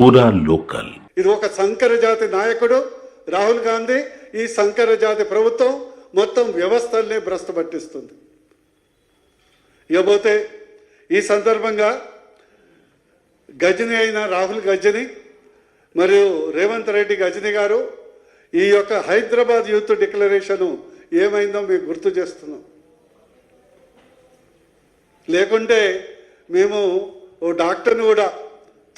పూరా లోకల్. ఇది ఒక సంకర జాతి నాయకుడు రాహుల్ గాంధీ. ఈ సంకర జాతి ప్రభుత్వం మొత్తం వ్యవస్థల్నే భ్రష్టపట్టిస్తుంది. ఇకపోతే ఈ సందర్భంగా గజని అయిన రాహుల్ గజని మరియు రేవంత్ రెడ్డి గజని గారు ఈ యొక్క హైదరాబాద్ యూత్ డిక్లరేషను ఏమైందో మేము గుర్తు చేస్తున్నాం. లేకుంటే మేము ఓ డాక్టర్ని కూడా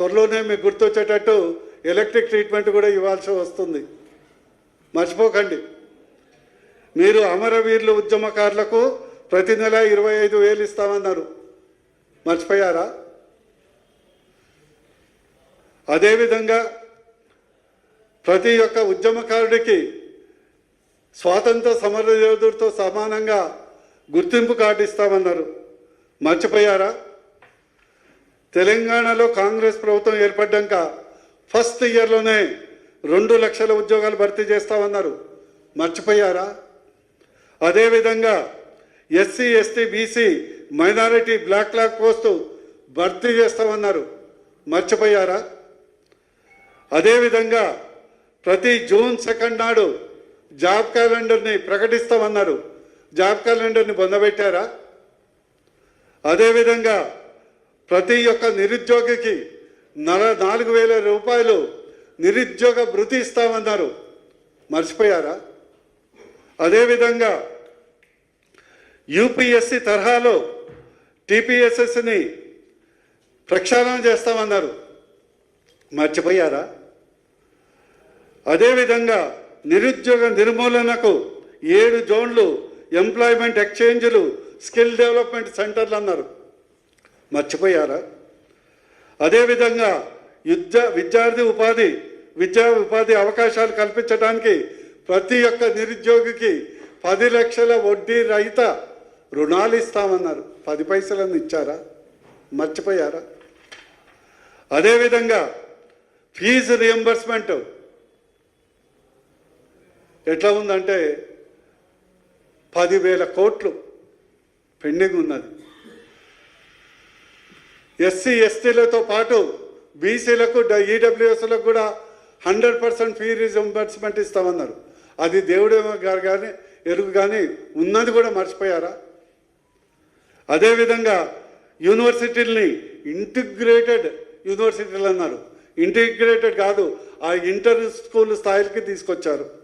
త్వరలోనే మీకు గుర్తొచ్చేటట్టు ఎలక్ట్రిక్ ట్రీట్మెంట్ కూడా ఇవ్వాల్సి వస్తుంది. మర్చిపోకండి. మీరు అమరవీరులు ఉద్యమకారులకు ప్రతి నెల ఇరవై ఐదు వేలు ఇస్తామన్నారు. మర్చిపోయారా? అదేవిధంగా ప్రతి ఒక్క ఉద్యమకారుడికి స్వాతంత్ర సమరయోధుడితో సమానంగా గుర్తింపు కార్డు ఇస్తామన్నారు. మర్చిపోయారా? తెలంగాణలో కాంగ్రెస్ ప్రభుత్వం ఏర్పడ్డాక ఫస్ట్ ఇయర్లోనే రెండు లక్షల ఉద్యోగాలు భర్తీ చేస్తామన్నారు. మర్చిపోయారా? అదేవిధంగా SC ST BC minority backlog post భర్తీ చేస్తామన్నారు. మర్చిపోయారా? అదేవిధంగా ప్రతి జూన్ సెకండ్ నాడు జాబ్ క్యాలెండర్ని ప్రకటిస్తామన్నారు. జాబ్ క్యాలెండర్ని పొందబెట్టారా అదేవిధంగా ప్రతి ఒక్క నిరుద్యోగికి నల నాలుగు వేల రూపాయలు నిరుద్యోగ భృతి ఇస్తామన్నారు. మర్చిపోయారా? అదేవిధంగా యూపీఎస్సి తరహాలో టీపీఎస్ఎస్ని ప్రక్షాళన చేస్తామన్నారు. మర్చిపోయారా? అదేవిధంగా నిరుద్యోగ నిర్మూలనకు ఏడు జోన్లు ఎంప్లాయ్మెంట్ ఎక్స్చేంజ్లు స్కిల్ డెవలప్మెంట్ సెంటర్లు అన్నారు. మర్చిపోయారా? అదేవిధంగా యుద్ధ విద్యార్థి ఉపాధి విద్యా ఉపాధి అవకాశాలు కల్పించడానికి ప్రతి ఒక్క నిరుద్యోగికి పది లక్షల వడ్డీ రహిత రుణాలు ఇస్తామన్నారు. పది పైసలను ఇచ్చారా? మర్చిపోయారా? అదేవిధంగా ఫీజు రియంబర్స్మెంట్ ఎట్లా ఉందంటే పదివేల కోట్లు పెండింగ్ ఉన్నది. ఎస్సీ ఎస్టీలతో పాటు బీసీలకు ఈడబ్ల్యూఎస్లకు కూడా హండ్రెడ్ పర్సెంట్ ఫీ రీజంబర్స్మెంట్ ఇస్తామన్నారు. అది దేవుడేమో గారు కానీ ఎరుగు కానీ ఉన్నది కూడా మర్చిపోయారా? అదేవిధంగా యూనివర్సిటీల్ని ఇంటిగ్రేటెడ్ యూనివర్సిటీలు అన్నారు ఇంటిగ్రేటెడ్ కాదు ఆ ఇంటర్ స్కూల్ స్థాయికి తీసుకొచ్చారు.